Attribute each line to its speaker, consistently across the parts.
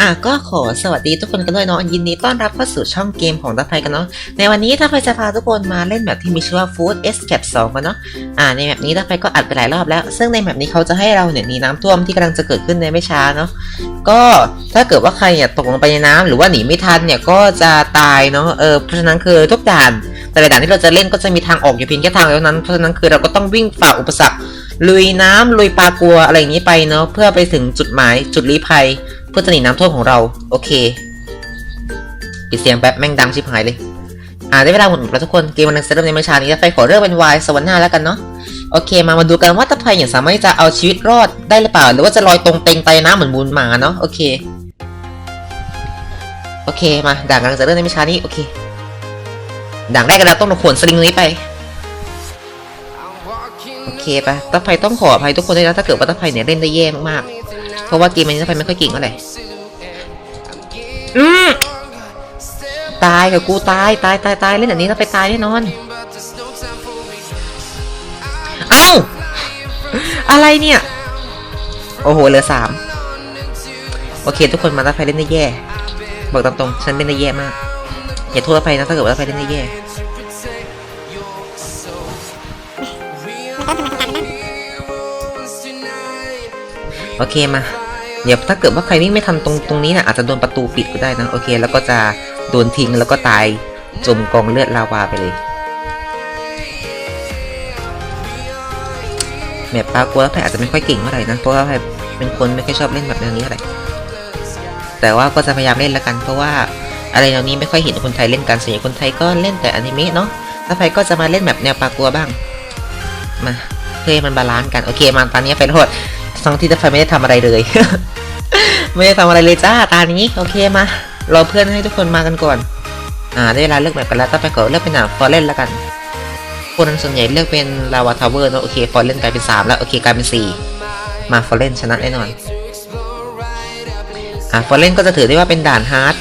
Speaker 1: อะก็ขอสวัสดีทุกคนกันด้วยเนาะยินดีต้อนรับเข้าสู่ช่องเกมของทัพไทยกันเนาะในวันนี้ทัพไทยจะพาทุกคนมาเล่นแบบที่มีชื่อว่า Food Escape 2กันเนาะอ่าในแบบนี้ทัพไทยก็อัดไปหลายรอบแล้ว ซึ่งในแบบนี้เขาจะให้เราเนี่ยหนีน้ำท่วมที่กำลังจะเกิดขึ้นในไม่ช้าเนาะก็ถ้าเกิดว่าใครเนี่ยตกลงไปในน้ำหรือว่าหนีไม่ทันเนี่ยก็จะตายเนาะเออเพราะฉะนั้นคือทุกด่าน แต่ละด่านที่เราจะเล่นก็จะมีทางออกอยู่เพียงแค่ทางเดียวเท่านั้นเพราะฉะนั้นคือเราก็ต้องวิ่งฝ่าอุปสรรคลุยน้ำลุยปลากัวอะไรอย่างนี้ไปเนาะเพื่อไปถึงจุดหมายจุดลี้ภัย เพื่อจะหนีน้ำท่วมของเรา โอเคปิดเสียงแป๊บแม่งดังชิบหายเลย อ่าได้เวลาหมดแล้วทุกคน เกมมันจะเริ่มในไม่ช้านี้ไฟขอเริ่มเป็นวายสวรรค์หน้าแล้วกันเนาะ โอเค มามาดูกันว่าตะไคร่เนี่ยสามารถจะเอาชีวิตรอดได้หรือเปล่า หรือว่าจะลอยตรงเต็งไตน้ำเหมือนมูลหมาเนาะ โอเค โอเค มาด่านกำลังจะเริ่มในไม่ช้านี้ โอเค ด่านแรกกันแล้วต้องขวนสลิงนี้ไป โอเคปะตะไคร่ต้องขออภัยทุกคนด้วยนะถ้าเกิดว่าตะไคร่เนี่ยเล่นได้แย่มากๆ เพราะว่าเกมนี้ตะไคร่ไม่ค่อยเก่งเท่าไหร่อืมตายกับกูตายตายตายตายเล่นแบบนี้แล้วไปตายแน่นอน เอ้า อะไรเนี่ย โอ้โหเหลือสามโอเค ทุกคนมาตะไคร่เล่นได้แย่ บอกตามตรงฉันเล่นได้แย่มาก อย่าโทษตะไคร่นะถ้าเกิดว่าตะไคร่เล่นได้แย่โอเคมา เดี๋ยวถ้าเกิดว่าใครวิ่งไม่ทันตรงตรงนี้นะอาจจะโดนประตูปิดก็ได้นะโอเค แล้วก็จะโดนทิ้งแล้วก็ตายจมกองเลือดลาวาไปเลยแมปปากลัวแล้วแพอาจจะไม่ค่อยเก่งเท่าไหร่นะเพราะว่าแพเป็นคนไม่ค่อยชอบเล่นแบบแนวนี้เท่าไหร่แต่ว่าก็จะพยายามเล่นล้วกัน เพราะว่าอะไรแนวนี้ไม่ค่อยเห็นคนไทยเล่นกันส่วนใหญ่คนไทยก็เล่นแต่อนิเมะเนาะแล้วไฟก็จะมาเล่นแบบแนวปากลัวบ้างมาเพื่อให้มันบาลานซ์กันโอเคมาตอนนี้ไฟโทษ ทั้งที่ไฟไม่ได้ทำอะไรเลย ไม่ได้ทำอะไรเลยจ้าตานี้โอเคมารอเพื่อนให้ทุกคนมากันก่อน อ่าได้เวลาเลือกแบบกันแล้วต้องไปขอเลือกเป็นหนังฟอร์เรนแล้วกันคนส่วนใหญ่เลือกเป็นลาวาทาวเวอร์เนอะโอเคฟอร์เรนกลายเป็นสามแล้วโอเคกลายเป็นสี่มาฟอร์เรนชนะแน่นอนอ่าฟอร์เรนก็จะถือได้ว่าเป็นด่านฮาร์ด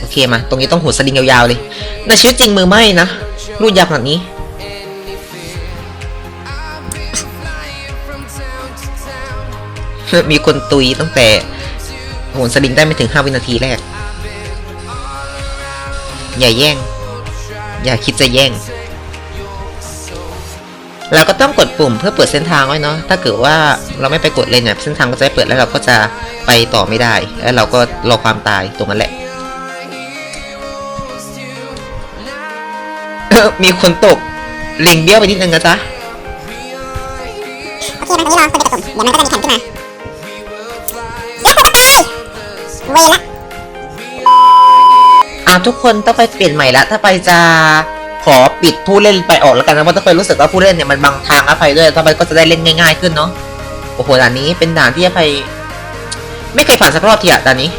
Speaker 1: โอเคมา ตรงนี้ต้องหัวสลิงยาวๆเลยในชีวิตจริงมือไหม้นะรูดยาวขนาดนี้ มีคนตุยตั้งแต่โหนสลิงได้ไม่ถึง 5 วินาทีแรก อย่าแย่ง อย่าคิดจะแย่ง เราก็ต้องกดปุ่มเพื่อเปิดเส้นทางไว้เนาะ ถ้าเกิดว่าเราไม่ไปกดเลยเนี่ยเส้นทางก็จะเปิดแล้วเราก็จะไปต่อไม่ได้ แล้วเราก็รอความตายตรงนั้นแหละ มีคนตกลิงเบี้ยวไปนิดนึงนะจ๊ะ
Speaker 2: โอเคมันตรงนี้รอคนไปกดปุ่มเดี๋ยวมันก็จะมีแผ่นขึ้นมา เวรละ
Speaker 1: อะทุกคนต้องไปเปลี่ยนใหม่ละ ถ้าไปจะขอปิดผู้เล่นไปออกแล้วกันนะเพราะถ้าไปรู้สึกว่าผู้เล่นเนี่ยมันบังทางอภัยด้วยถ้าไปก็จะได้เล่นง่าย ๆขึ้นเนาะโอ้โหด่านนี้เป็นด่านที่อภัยไม่เคยผ่านสักรอบทีอะด่านนี้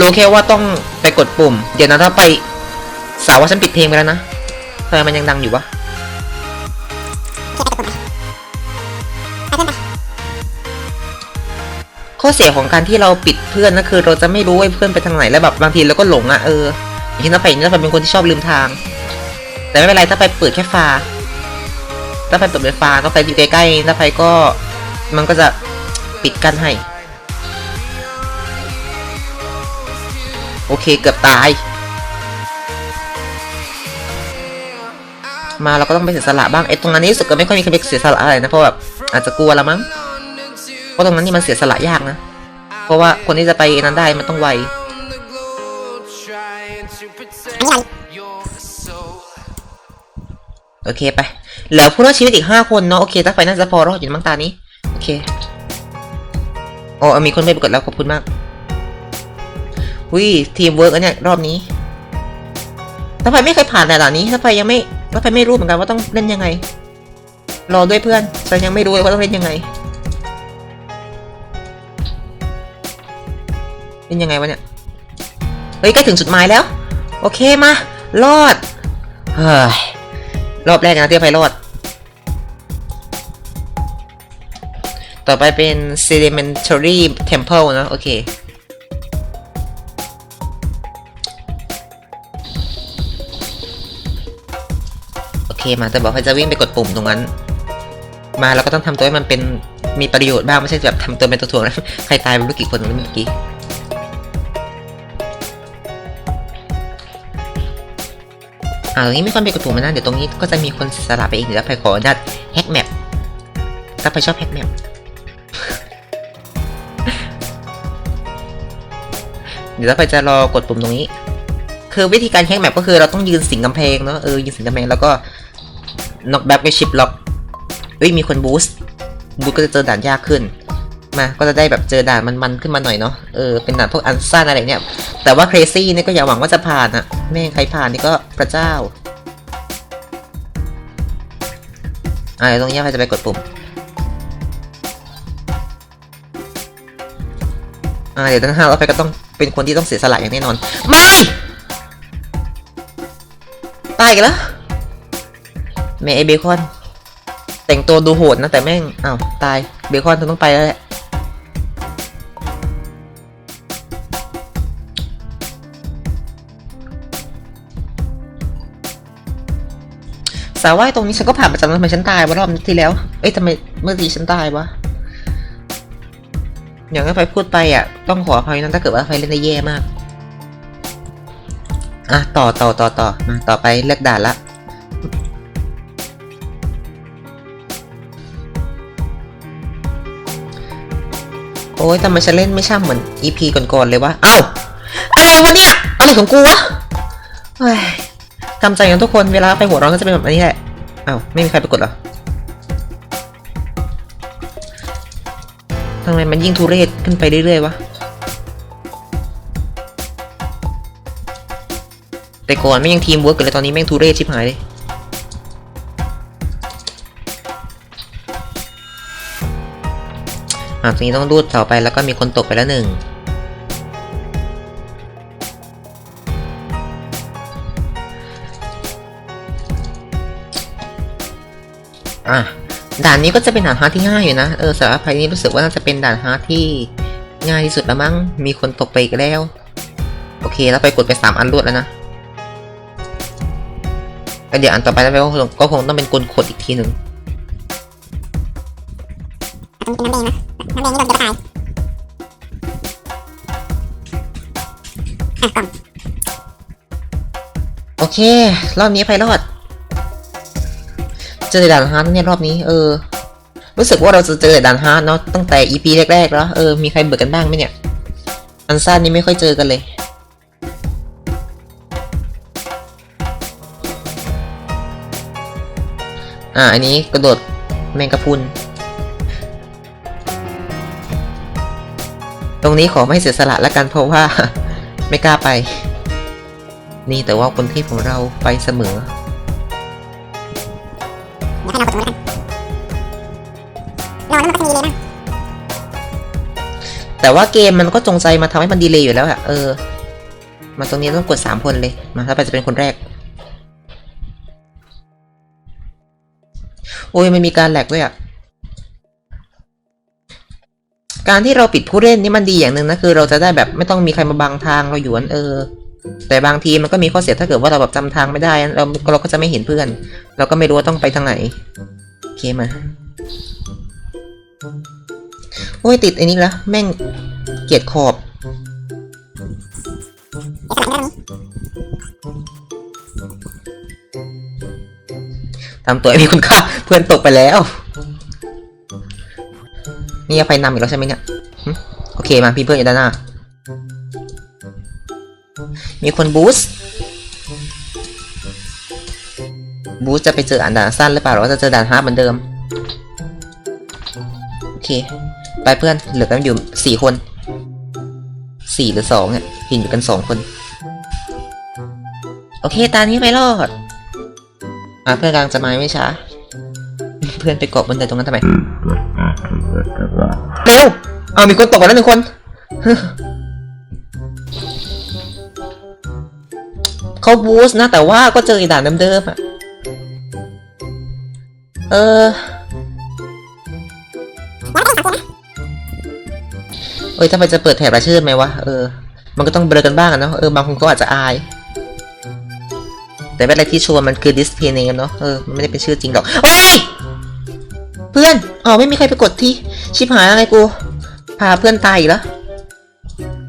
Speaker 1: รู้แค่ว่าต้องไปกดปุ่ม เดี๋ยวนะถ้าไปสาวว่าฉันปิดเพลงไปแล้วนะทำไมมันยังดังอยู่วะ ข้อเสียของการที่เราปิดเพื่อนก็คือ เราจะไม่รู้ว่าเพื่อนไปทางไหนแล้วแบบบางทีเราก็หลงอะเอออย่างที่น้าไปนี่น้าไปเป็นคนที่ชอบลืมทาง แต่ไม่เป็นไรถ้าไปเปิดแค่ฟ้าถ้าไปเปิดเป็นฟ้าน้าไปอยู่ใกล้ๆน้าไปก็มันก็จะปิดกั้นให้ โอเคเกือบตาย มาเราก็ต้องไปเสียสละบ้างไอ้ตรงนั้นนี่สึกก็ไม่ค่อยมีใครไปเสียสละอะไรนะเพราะแบบอาจจะกลัวละมั้ง เพราะตรงนั้นนี่มันเสียสละยากนะ เพราะว่าคนที่จะไปนั้นได้มันต้องไวโอเคไป เหลือผู้รอดชีวิตอีกห้าคนเนาะโอเคถ้าไฟน่าจะพอรอดอยู่มั้งตานี้ โอเคโอ้มีคนไม่ปกดแล้วขอบคุณมากวิทีมเวิร์กอันเนี้ยรอบนี้ถ้าไฟไม่เคยผ่านแต่ด่านนี้ถ้าไฟยังไม่ถ้าไฟไม่รู้เหมือนกันว่าต้องเล่นยังไง รอด้วยเพื่อนฉันยังไม่รู้เลยว่าต้องเล่นยังไง เล่นยังไงวะเนี่ย เฮ้ยใกล้ถึงจุดหมายแล้ว โอเคมารอด เฮ้ย รอบแรกนะที่ไฟรอด ต่อไปเป็น sedimentary temple นะ โอเค โอเคมาแต่บอกให้จะวิ่งไปกดปุ่มตรงนั้น มาเราก็ต้องทำตัวให้มันเป็นมีประโยชน์บ้างไม่ใช่แบบทำตัวเป็นตัวถ่วงนะใครตายไปรู้กี่คนเมื่อกี้ อ่าตรงนี้มีคนไปกดปุ่มมานะ เดี๋ยวตรงนี้ก็จะมีคนสลับไปอีกเดี๋ยวเราไปขออนุญาตแฮกแมปถ้าไปชอบแฮกแมปเดี๋ยวเราไปจะรอกดปุ่มตรงนี้ คือวิธีการแฮกแมปก็คือเราต้องยืนสิงกำแพงเนาะเออยืนสิงกำแพงแล้วก็น็อกแบ็กไปชิปล็อกเอ้ยมีคนบูสต์บูสต์ก็จะเจอด่านยากขึ้นมาก็จะได้แบบเจอด่านมันๆขึ้นมาหน่อยเนาะเออเป็นด่านพวกอันซ่านอะไรเนี่ยแต่ว่าเครซี่นี่ก็อย่าหวังว่าจะผ่านอะแม่งใครผ่านนี่ก็พระเจ้าอ่าเดี๋ยวตรงนี้ใครจะไปกดปุ่มอ่าเดี๋ยวทั้งห้าเราไปก็ต้องเป็นคนที่ต้องเสียสละอย่างแน่นอน ไม่ตายกันแล้วแม่ไอเบคอน แต่งตัวดูโหดนะแต่แม่งอ้าวตายเบคอนเธอต้องไปแล้วแหละ สาว่ายตรงนี้ฉันก็ผ่านประจำแล้วทำไมฉันตายวะรอบที่แล้ว เอ้ยทำไมเมื่อกี้ฉันตายวะ อย่างที่ไฟพูดไปอะ ต้องขออภัยนะถ้าเกิดว่าไฟเล่นได้แย่มาก อะต่อต่อต่อต่อมาต่อไปเลือกด่านละโอ้ยทำไมฉันเล่นไม่ช่ำเหมือน EP ก่อนๆเลยวะ เอ้า อะไรวะเนี่ย อะไรของกูวะเฮ้ย ทำใจกันทุกคนเวลาไปหัวร้อนก็จะเป็นแบบนี้แหละเอ้าไม่มีใครไปกดเหรอทำไมมันยิ่งทุเรศขึ้นไปเรื่อยๆวะ แต่ก่อนไม่ยังทีมเวิร์กกันเลยตอนนี้แม่งทุเรศชิบหายเลย อะตรงนี้ต้องรูดต่อไปแล้วก็มีคนตกไปแล้วหนึ่ง อะด่านนี้ก็จะเป็นด่านฮาร์ดที่ง่ายอยู่นะ เออสำหรับใครนี้รู้สึกว่าน่าจะเป็นด่านฮาร์ดที่ง่ายที่สุดแล้วมั้ง มีคนตกไปอีกแล้ว โอเค แล้วไปกดไปสามอันรวดแล้วนะเดี๋ยวอันต่อไปแล้วก็คงต้องเป็นกลขดอีกทีหนึ่ง
Speaker 2: นน้ำแดงนะน้ำแดงนี่โดนจะตายอะกล่อง
Speaker 1: โอเค รอบนี้ไปรอด เจอด่านฮาร์ดเนี่ยรอบนี้ เออ รู้สึกว่าเราจะเจอด่านฮาร์ดเนาะตั้งแต่ EP แรกๆแล้ว เออ มีใครเบิกกันบ้างไหมเนี่ย อันซ่านี่ไม่ค่อยเจอกันเลย อ่า อันนี้กระโดดแมงกะพรุน ตรงนี้ขอไม่เสียสละและกันเพราะว่า ไม่กล้าไป นี่แต่ว่าคนที่ของเราไปเสมอ
Speaker 2: แต่
Speaker 1: ว่าเกมมันก็จงใจมาทำให้มันดีเลยอยู่แล้วอะเออ มาตรงนี้ต้องกดสามคนเลย มาถ้าไปจะเป็นคนแรก โอ้ยมันมีการแหลกด้วยอะการที่เราปิดผู้เล่นนี่มันดีอย่างหนึ่งนะคือ เราจะได้แบบไม่ต้องมีใครมาบังทางเราอยู่อันเออ แต่บางทีมันก็มีข้อเสียถ้าเกิดว่าเราแบบจำทางไม่ได้ เราเราก็จะไม่เห็นเพื่อน เราก็ไม่รู้ว่าต้องไปทางไหน โอเคมา โอ้ยติดไอ้นี่ละแม่งเกลียดขอบทำตัวให้มีคุณค่าเพื่อนตกไปแล้ว นี่จะไปนำอีกแล้วใช่ไหมเนี่ยโอเคมาพี่เพื่อนอยู่ด้านหน้า มีคนบูสบูสจะไปเจออ่านด่านสั้นหรือเปล่าหรือว่าจะเจอด่านฮาร์ดเหมือนเดิม โอเค ไปเพื่อนเหลือกันอยู่สี่คนสี่หรือสองเนี่ยพินอยู่กันสองคน โอเค ตานี้ไปรอดอะเพื่อนกลังจะมาไม่ช้า เพื่อนไปเกาะบนเดินตรงนั้นทำไมเร็วเอามีคนตกมาแล้วหนึ่งคน เขาบูสต์นะ แต่ว่าก็เจออีด่านเดิมๆอะ เออ อ้ยทำไมจะเปิดแถบรายชื่อไหมวะ เออ มันก็ต้องเบลอกันบ้างเนาะ เออบางคนก็อาจจะอาย แต่เป็นอะไรที่ชัวร์มันคือ display name เนาะ เออ มันไม่ได้เป็นชื่อจริงหรอกโอ้ยเพื่อน อ๋อ ไม่มีใครไปกดที่ ชิบหายอะไรกู พาเพื่อนตายอีกแล้ว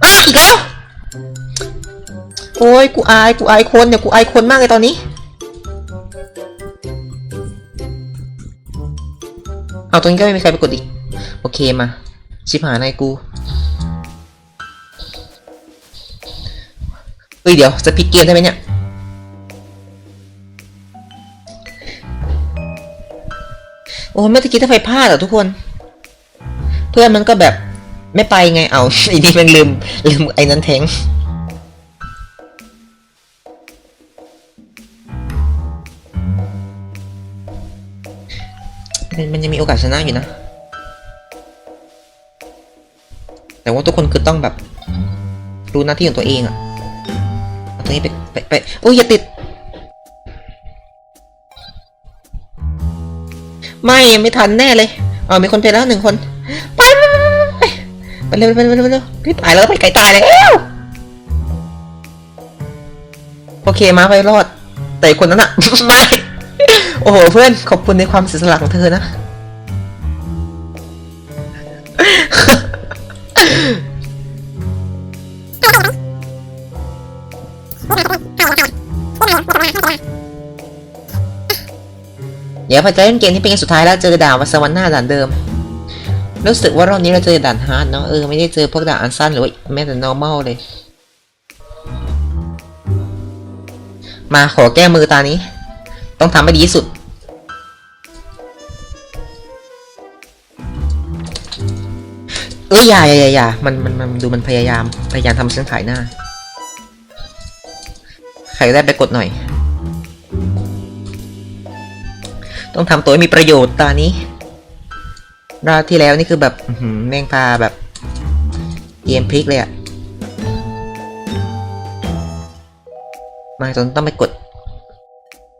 Speaker 1: อ้าอีกแล้ว โอ้ย กูอาย กูอายคนเนี่ย กูอายคนมากเลยตอนนี้เอาตรงนี้ก็ไม่มีใครไปกดอีก โอเคมา ชิบหายอะไรกู เฮ้ยเดี๋ยวจะพลิกเกมได้ไหมเนี่ยโอ้ยเมื่อตะกี้ถ้าไฟพลาดเหรอทุกคน เพื่อนมันก็แบบไม่ไปไงเอาไอ้นี่มันลืมลืมไอ้นั้นแทงมันมันยังมีโอกาสชนะอยู่นะ แต่ว่าทุกคนคือต้องแบบรู้หน้าที่ของตัวเองอะ นี้ไปไปไปโอ้ยอย่าติด ไม่ไม่ทันแน่เลยอ๋อมีคนไปแล้วหนึ่งคน ไปไปไปไปไปเร็วไปเร็วไปเร็วไปเร็วพี่ตายแล้วไปไกลตายแล้วโอเคมาไปรอด แต่คนนั้นอะไม่โอ้โหเพื่อนขอบคุณในความเสียสละของเธอนะ ดี๋ยวพอจะเล่นเกมที่เป็นเกมสุดท้ายแล้วเจอด่านวัสวรรค์หน้าด่านเดิม รู้สึกว่ารอบนี้เราเจอด่านฮาร์ดเนาะเออไม่ได้เจอพวกด่านอันสั้นหรือว่าแม้แต่ normal เลย มาขอแก้มือตานี้ ต้องทำให้ดีที่สุดเอ้ยอย่าอย่าอย่าอย่ามันมันมันดูมันพยายามพยายามทำเส้นขายหน้า ใครได้ไปกดหน่อย ต้องทำตัวให้มีประโยชน์ตานี้รอบที่แล้วนี่คือแบบแม่งพาแบบเกมพลิกเลยอะมาจนต้องไปกด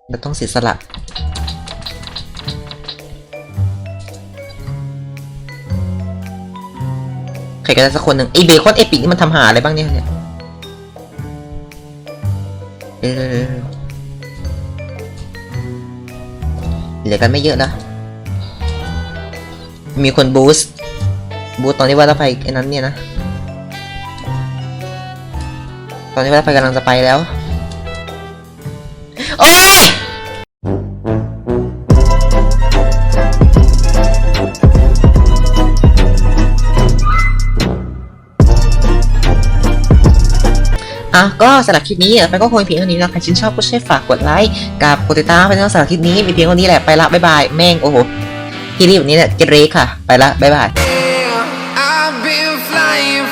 Speaker 1: เราต้องเสียสละใครก็ได้สักคนหนึ่งไอเบคอนเอปิกนี่มันทำหาอะไรบ้างเนี่ยเนี่ยเออ เหลือกันไม่เยอะนะ มีคนบูสต์บูสต์ตอนที่ว่าเราไปไอ้นั้นเนี่ยนะ ตอนนี้ว่าเราไปกำลังจะไปแล้ว โอ้ย สำหรับคลิปนี้ไปก็คงเพียงเท่านี้นะใครชื่นชอบก็ช่วยฝากกดไลค์กับกดติดตามไปนะสำหรับคลิปนี้มีเพียงเท่านี้แหละไปละบ๊ายบายแม่งโอ้โหที่รีบแบบนี้เนี่ยเกเรค่ะ ไปละบ๊ายบาย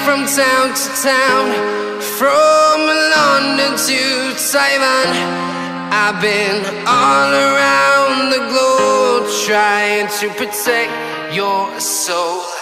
Speaker 3: from town to town, from London to Taiwan. I've been all around the globe trying to protect your soul.